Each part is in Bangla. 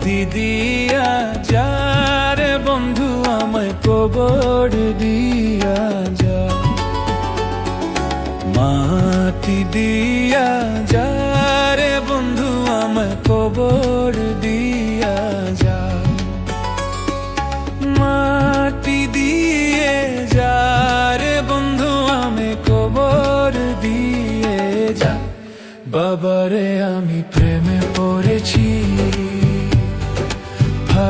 দিয়া, যারে বন্ধু আমায় কবর দিয়া যা মাটি দিয়া, যারে বন্ধু আমায় কবর দিয়া যা মাটি দিয়ে, যারে বন্ধু আমি কবর দিয়ে যা বাবারে, আমি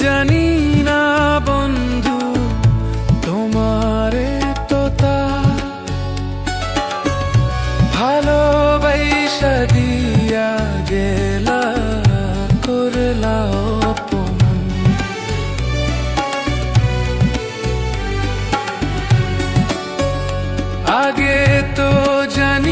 জানি না বন্ধু তোমারে তো তা ভালোবাসা দিয়া গেলা করলা অপমান। আগে তো জানি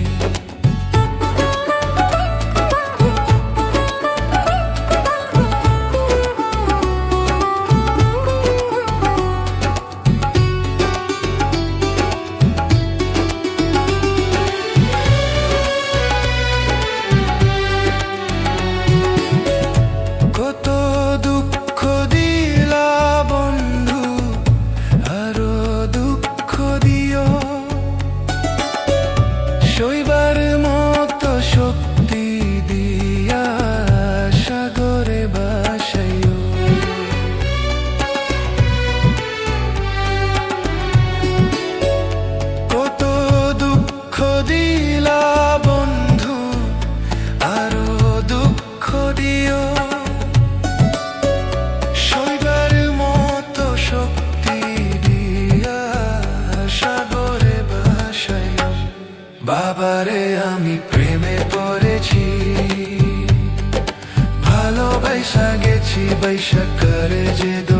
ভালোবাসা গেছি বৈশা করে যে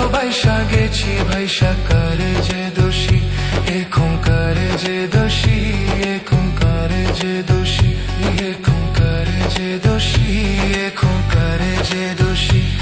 ভালোবাসা গেছি ভাইসা করে যে দোষী এখন করে যে দোষী এখন করে যে দোষী এখন করে যে দোষী এখন করে যে দোষী।